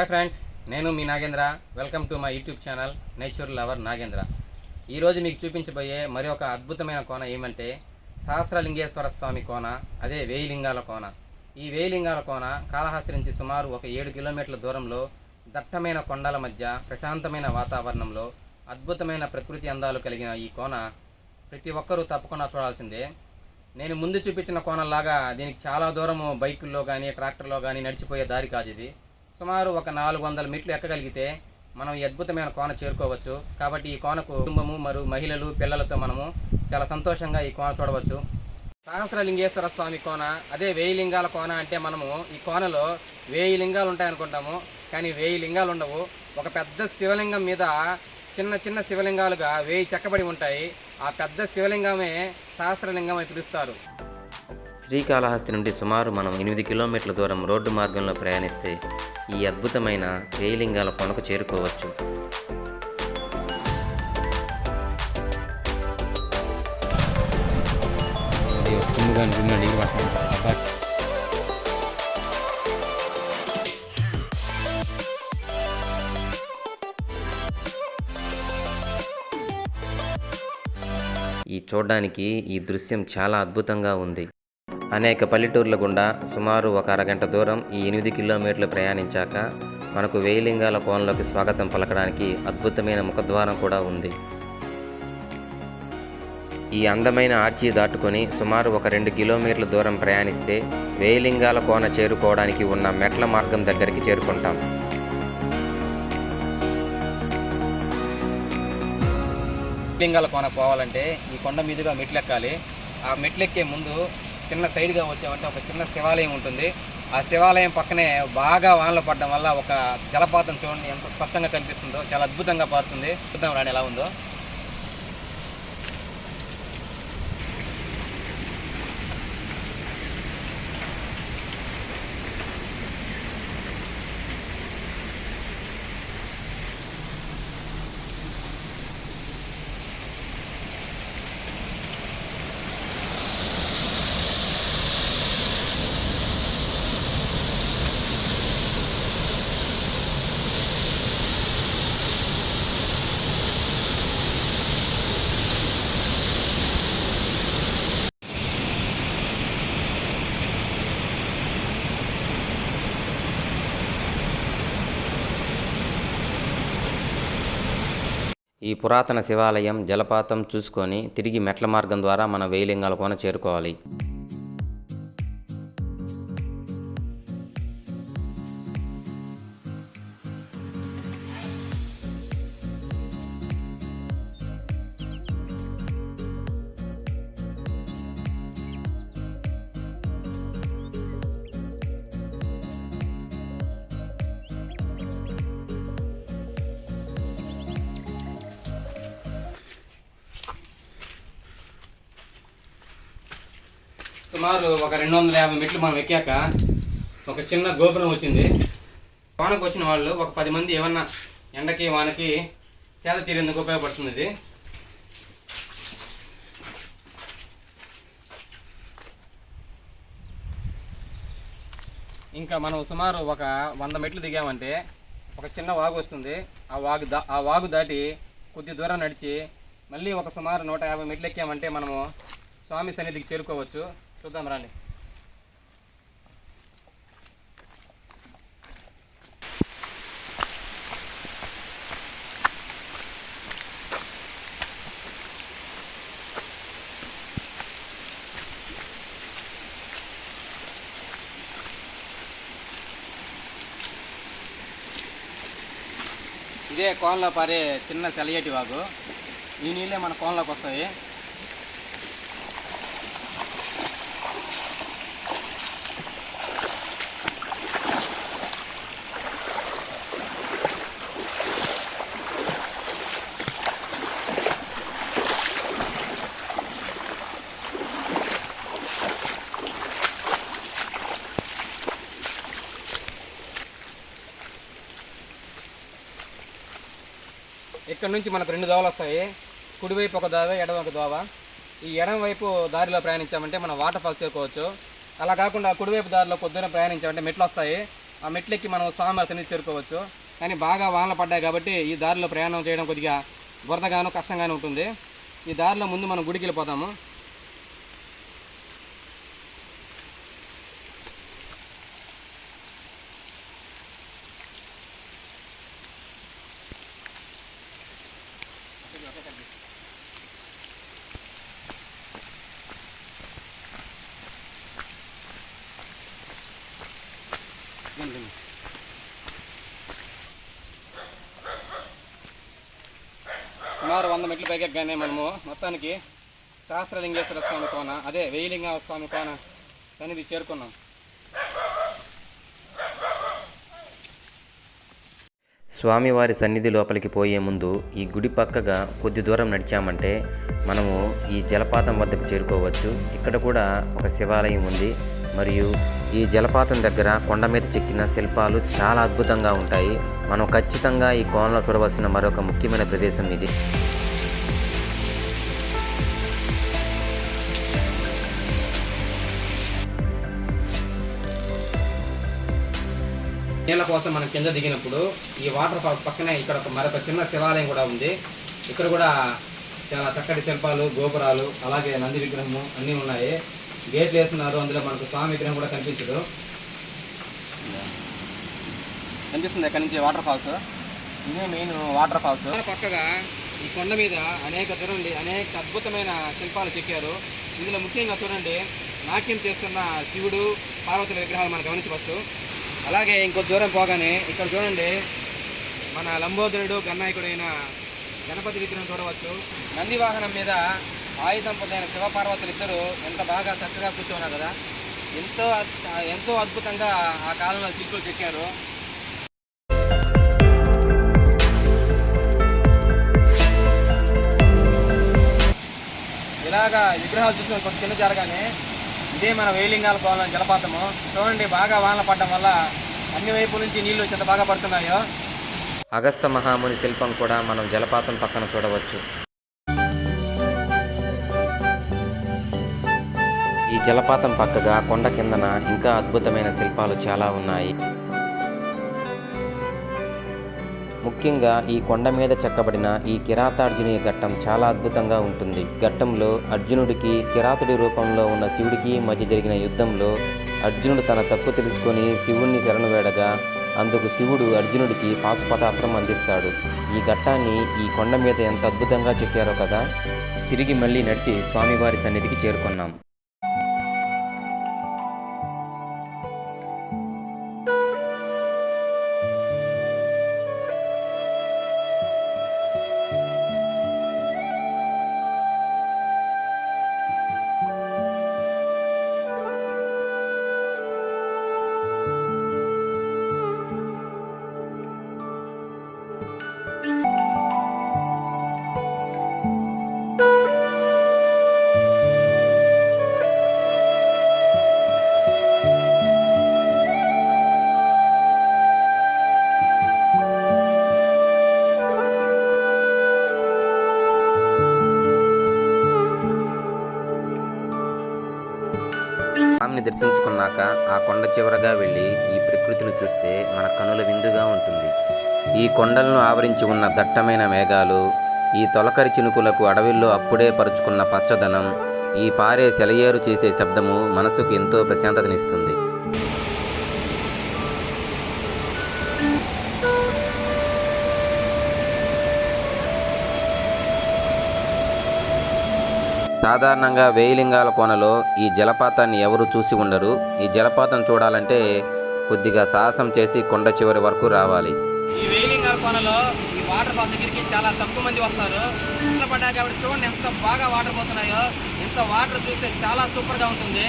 Hi friends నేను మీ Nagendra. Welcome to my YouTube channel nature lover Nagendra. ఈరోజు మీకు చూపించబోయే మరి ఒక అద్భుతమైన కోన ఏమంటే సహస్రలింగేశ్వర స్వామి కోన అదే వేయిలింగాల కోన. ఈ వేయిలింగాల కోన కాళహస్తి నుంచి సుమారు ఒక ఏడు కిలోమీటర్ల దూరంలో దట్టమైన కొండల మధ్య ప్రశాంతమైన వాతావరణంలో అద్భుతమైన ప్రకృతి అందాలు కలిగిన ఈ కోన ప్రతి ఒక్కరూ తప్పకుండా చూడాల్సిందే. నేను ముందు చూపించిన కోణంలాగా దీనికి చాలా దూరము బైకుల్లో కానీ ట్రాక్టర్లో కానీ నడిచిపోయే దారి కాదు ఇది. సుమారు ఒక నాలుగు వందల మెట్లు ఎక్కగలిగితే మనం ఈ అద్భుతమైన కోన చేరుకోవచ్చు. కాబట్టి ఈ కోనకు కుటుంబము మరియు మహిళలు పిల్లలతో మనము చాలా సంతోషంగా ఈ కోన చూడవచ్చు. సహస్రలింగేశ్వర స్వామి కోన అదే వేయి లింగాల కోన అంటే మనము ఈ కోనలో వేయి లింగాలు ఉంటాయనుకుంటాము. కానీ వేయి లింగాలు ఉండవు. ఒక పెద్ద శివలింగం మీద చిన్న చిన్న శివలింగాలుగా వేయి చెక్కబడి ఉంటాయి. ఆ పెద్ద శివలింగమే సహస్రలింగం అని పిలుస్తారు. శ్రీకాళహస్తి నుండి సుమారు మనం ఎనిమిది కిలోమీటర్ల దూరం రోడ్డు మార్గంలో ప్రయాణిస్తే ఈ అద్భుతమైన వేయలింగాల కొనకు చేరుకోవచ్చు. ఈ చూడడానికి ఈ దృశ్యం చాలా అద్భుతంగా ఉంది. అనేక పల్లెటూర్ల గుండా సుమారు ఒక అరగంట దూరం ఈ ఎనిమిది కిలోమీటర్లు ప్రయాణించాక మనకు వేయలింగాల కోనలోకి స్వాగతం పలకడానికి అద్భుతమైన ముఖద్వారం కూడా ఉంది. ఈ అందమైన ఆర్చి దాటుకొని సుమారు ఒక రెండు కిలోమీటర్ల దూరం ప్రయాణిస్తే వేయలింగాల కోన చేరుకోవడానికి ఉన్న మెట్ల మార్గం దగ్గరికి చేరుకుంటాం. లింగాల కోన పోవాలంటే ఈ కొండ మీదుగా మెట్లెక్కాలి. ఆ మెట్లెక్కే ముందు చిన్న సైడ్గా వచ్చామంటే ఒక చిన్న శివాలయం ఉంటుంది. ఆ శివాలయం పక్కనే బాగా వానలు పడడం వల్ల ఒక జలపాతం చూడండి ఎంత స్పష్టంగా కనిపిస్తుందో చాలా అద్భుతంగా పారుతుంది. చూద్దాం రాని ఎలా ఉందో. ఈ పురాతన శివాలయం జలపాతం చూసుకొని తిరిగి మెట్ల మార్గం ద్వారా మన వేయలింగాల కోన చేరుకోవాలి. సుమారు ఒక రెండు వందల యాభై మెట్లు మనం ఎక్కాక ఒక చిన్న గోపురం వచ్చింది. వానకు వచ్చిన వాళ్ళు ఒక పది మంది ఏమన్నా ఎండకి వానకి సేద తీరేందుకు ఉపయోగపడుతుంది ఇది. ఇంకా మనం సుమారు ఒక వంద మెట్లు దిగామంటే ఒక చిన్న వాగు వస్తుంది. ఆ వాగు దా ఆ వాగు దాటి కొద్ది దూరం నడిచి మళ్ళీ ఒక సుమారు నూట యాభై మెట్లు ఎక్కామంటే మనము స్వామి సన్నిధికి చేరుకోవచ్చు. చూద్దాం రండి. ఇదే కోనలో పారే చిన్న సెలయేటి వాగు ఈ నీళ్ళే మన కోనలోకి వస్తాయి. ఇక్కడ నుంచి మనకు రెండు దోవలు వస్తాయి. కుడివైపు ఒక దోవ ఎడమ ఒక దోవ. ఈ ఎడమ వైపు దారిలో ప్రయాణించామంటే మనం వాటర్ ఫాల్స్ చేరుకోవచ్చు. అలా కాకుండా కుడివైపు దారిలో కొద్దిగా ప్రయాణించామంటే మెట్లు వస్తాయి. ఆ మెట్లెక్కి మనం స్వామివారి సన్నిధి చేరుకోవచ్చు. కానీ బాగా వానలు పడ్డాయి కాబట్టి ఈ దారిలో ప్రయాణం చేయడం కొద్దిగా బురదగాను కష్టంగానే ఉంటుంది. ఈ దారిలో ముందు మనం గుడికి వెళ్ళిపోతాము సుమారు వంద మెట్లు పైకెక్కగానే మనము. మొత్తానికి సహస్రలింగేశ్వర స్వామి కోన అదే వేయలింగ స్వామి కోన అనేది చేరుకున్నాం. స్వామివారి సన్నిధి లోపలికి పోయే ముందు ఈ గుడి పక్కగా కొద్ది దూరం నడిచామంటే మనము ఈ జలపాతం వద్దకు చేరుకోవచ్చు. ఇక్కడ కూడా ఒక శివాలయం ఉంది. మరియు ఈ జలపాతం దగ్గర కొండ మీద చెక్కిన శిల్పాలు చాలా అద్భుతంగా ఉంటాయి. మనం ఖచ్చితంగా ఈ కోనలో చూడవలసిన మరొక ముఖ్యమైన ప్రదేశం ఇది. నీళ్ళ కోసం మనం కింద దిగినప్పుడు ఈ వాటర్ ఫాల్స్ పక్కనే ఇక్కడ ఒక మరొక చిన్న శివాలయం కూడా ఉంది. ఇక్కడ కూడా చాలా చక్కటి శిల్పాలు గోపురాలు అలాగే నంది విగ్రహము అన్నీ ఉన్నాయి. గేట్లు వేస్తున్నారు అందులో మనకు స్వామి విగ్రహం కూడా కనిపించదు. కనిపిస్తుంది ఇక్కడ నుంచి? వాటర్ ఫాల్స్ ఇదే మెయిన్ వాటర్ ఫాల్స్ పక్కగా ఈ కొండ మీద అనేక చూడండి అనేక అద్భుతమైన శిల్పాలు చెక్కారు. ఇందులో ముఖ్యంగా చూడండి నాట్యం చేస్తున్న శివుడు పార్వతుల విగ్రహాలు మనం గమనించవచ్చు. అలాగే ఇంకొక దూరం పోగానే ఇక్కడ చూడండి మన లంబోదరుడు గన్నాయకుడైన గణపతి విగ్రహం చూడవచ్చు. నంది వాహనం మీద ఆయుధం శివపార్వతులు ఇద్దరు ఎంత బాగా చక్కగా కూర్చున్నారు కదా. ఎంతో అద్- ఎంతో అద్భుతంగా ఆ కాలంలో చిక్కులు చెక్కారు. ఇలాగా విగ్రహాలు చూసుకొని కొంచెం కింద జరగానే ఇదే మన వేలింగాల పోవాలని జలపాతము. చూడండి బాగా వానలు పడడం వల్ల అన్ని వైపు నుంచి నీళ్ళు ఎంత బాగా పడుతున్నాయో. అగస్త మహాముని శిల్పం కూడా మనం జలపాతం పక్కన చూడవచ్చు. జలపాతం పక్కగా కొండ కిందన ఇంకా అద్భుతమైన శిల్పాలు చాలా ఉన్నాయి. ముఖ్యంగా ఈ కొండ మీద చెక్కబడిన ఈ కిరాతార్జునీయ ఘట్టం చాలా అద్భుతంగా ఉంటుంది. ఘట్టంలో అర్జునుడికి కిరాతుడి రూపంలో ఉన్న శివుడికి మధ్య జరిగిన యుద్ధంలో అర్జునుడు తన తప్పు తెలుసుకొని శివుణ్ణి శరణు వేడగా అందుకు శివుడు అర్జునుడికి పాశుపతాత్రం అందిస్తాడు. ఈ ఘట్టాన్ని ఈ కొండ మీద ఎంత అద్భుతంగా చెక్కారో కదా తిరిగి మళ్ళీ నడిచి స్వామివారి సన్నిధికి చేరుకున్నాం. స్వామిని దర్శించుకున్నాక ఆ కొండ చివరగా వెళ్ళి ఈ ప్రకృతిని చూస్తే మన కనుల విందుగా ఉంటుంది. ఈ కొండలను ఆవరించి ఉన్న దట్టమైన మేఘాలు ఈ తొలకరి చినుకులకు అడవిల్లో అప్పుడే పరుచుకున్న పచ్చదనం ఈ పారే సెలయేరు చేసే శబ్దము మనసుకు ఎంతో ప్రశాంతతనిస్తుంది. సాధారణంగా వేయిలింగాల కోనలో ఈ జలపాతాన్ని ఎవరు చూసి ఉండరు. ఈ జలపాతం చూడాలంటే కొద్దిగా సాహసం చేసి కొండ చివరి వరకు రావాలి. ఈ వేలింగాల కోనలో ఈ వాటర్ ఫాల్స్ దగ్గరికి చాలా తక్కువ మంది వస్తారు. కింద చూడండి ఎంత బాగా వాటర్ పోతున్నాయో. ఇంత వాటర్ చూస్తే చాలా సూపర్గా ఉంటుంది.